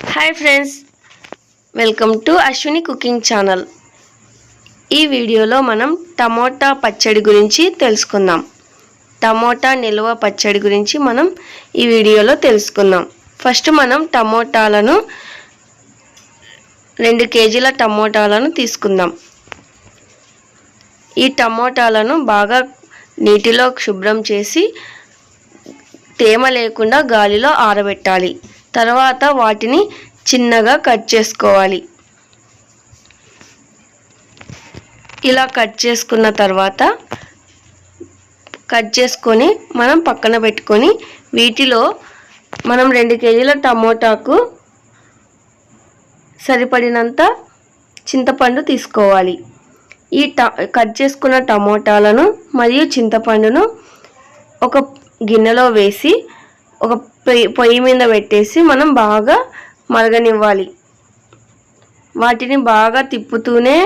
Hi friends welcome to Ashwini cooking channel. ఈ వీడియోలో మనం టమోటా పచ్చడి గురించి తెలుసుకుందాం. టమోటా నిల్వ పచ్చడి గురించి మనం ఈ వీడియోలో తెలుసుకుందాం. ఫస్ట్ మనం టమోటాలను రెండు కేజీల టమోటాలను తీసుకుందాం. ఈ టమోటాలను బాగా నీటిలో శుభ్రం చేసి తేమ లేకుండా గాలిలో ఆరబెట్టాలి. తర్వాత వాటిని చిన్నగా కట్ చేసుకోవాలి. ఇలా కట్ చేసుకున్న తర్వాత కట్ చేసుకొని మనం పక్కన పెట్టుకొని వీటిలో మనం రెండు కేజీల టమోటాకు సరిపడినంత చింతపండు తీసుకోవాలి. ఈ ట కట్ చేసుకున్న టమోటాలను మరియు చింతపండును ఒక గిన్నెలో వేసి ఒక పొయ్యి పొయ్యి మీద పెట్టేసి మనం బాగా మరగనివ్వాలి. వాటిని బాగా తిప్పుతూనే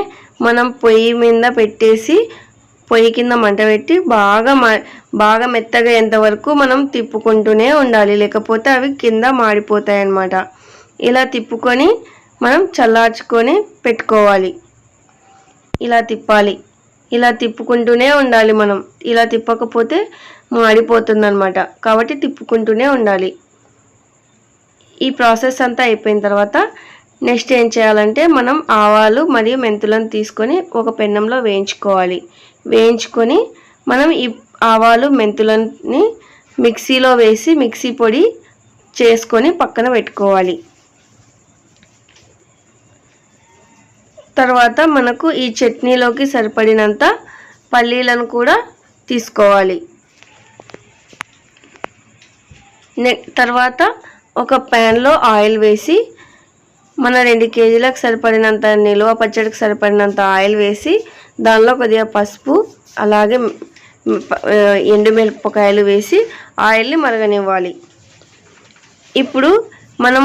మనం పొయ్యి మీద పెట్టేసి పొయ్యి కింద మంట పెట్టి బాగా మ బాగా మెత్తగా ఎంతవరకు మనం తిప్పుకుంటూనే ఉండాలి. లేకపోతే అవి కింద మాడిపోతాయి అన్నమాట ఇలా తిప్పుకొని మనం చల్లార్చుకొని పెట్టుకోవాలి. ఇలా తిప్పాలి. ఇలా తిప్పుకుంటూనే ఉండాలి మనం. ఇలా తిప్పకపోతే మాడిపోతుంది అనమాట కాబట్టి తిప్పుకుంటూనే ఉండాలి. ఈ ప్రాసెస్ అంతా అయిపోయిన తర్వాత నెక్స్ట్ ఏం చేయాలంటే మనం ఆవాలు మరియు మెంతులను తీసుకొని ఒక పెన్నంలో వేయించుకోవాలి. వేయించుకొని మనం ఈ ఆవాలు మెంతులని మిక్సీలో వేసి మిక్సీ పొడి చేసుకొని పక్కన పెట్టుకోవాలి. తర్వాత మనకు ఈ చట్నీలోకి సరిపడినంత పల్లీలను కూడా తీసుకోవాలి. నె తర్వాత ఒక ప్యాన్లో ఆయిల్ వేసి మన రెండు కేజీలకు సరిపడినంత నిలువ పచ్చడికి సరిపడినంత ఆయిల్ వేసి దానిలో కొద్దిగా పసుపు అలాగే ఎండుమిరపకాయలు వేసి ఆయిల్ని మరగనివ్వాలి. ఇప్పుడు మనం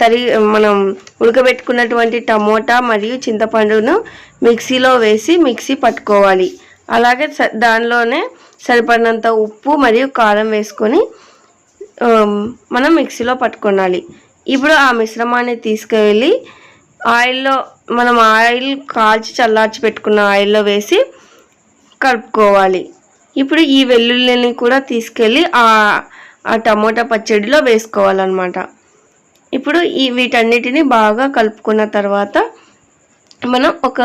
తరి మనం ఉడకబెట్టుకున్నటువంటి టమోటా మరియు చింతపండును మిక్సీలో వేసి మిక్సీ పట్టుకోవాలి. అలాగే దానిలోనే సరిపడినంత ఉప్పు మరియు కారం వేసుకొని మనం మిక్సీలో పట్టుకోవాలి ఇప్పుడు ఆ మిశ్రమాన్ని తీసుకువెళ్ళి ఆయిల్లో మనం ఆయిల్ కాల్చి చల్లార్చి పెట్టుకున్న ఆయిల్లో వేసి కలుపుకోవాలి. ఇప్పుడు ఈ వెల్లుల్లిని కూడా తీసుకెళ్ళి ఆ టమోటా పచ్చడిలో వేసుకోవాలన్నమాట. ఇప్పుడు ఈ వీటన్నిటిని బాగా కలుపుకున్న తర్వాత మనం ఒక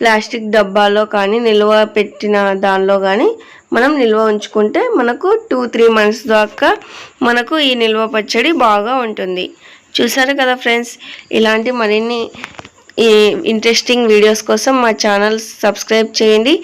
ప్లాస్టిక్ డబ్బాలో కానీ నిల్వ పెట్టిన దానిలో కానీ మనం నిల్వ ఉంచుకుంటే మనకు టూ త్రీ మంత్స్ దాకా మనకు ఈ నిల్వ పచ్చడి బాగా ఉంటుంది. చూసారు కదా ఫ్రెండ్స్? ఇలాంటి మరిన్ని ఈ ఇంట్రెస్టింగ్ వీడియోస్ కోసం మా ఛానల్ సబ్స్క్రైబ్ చేయండి.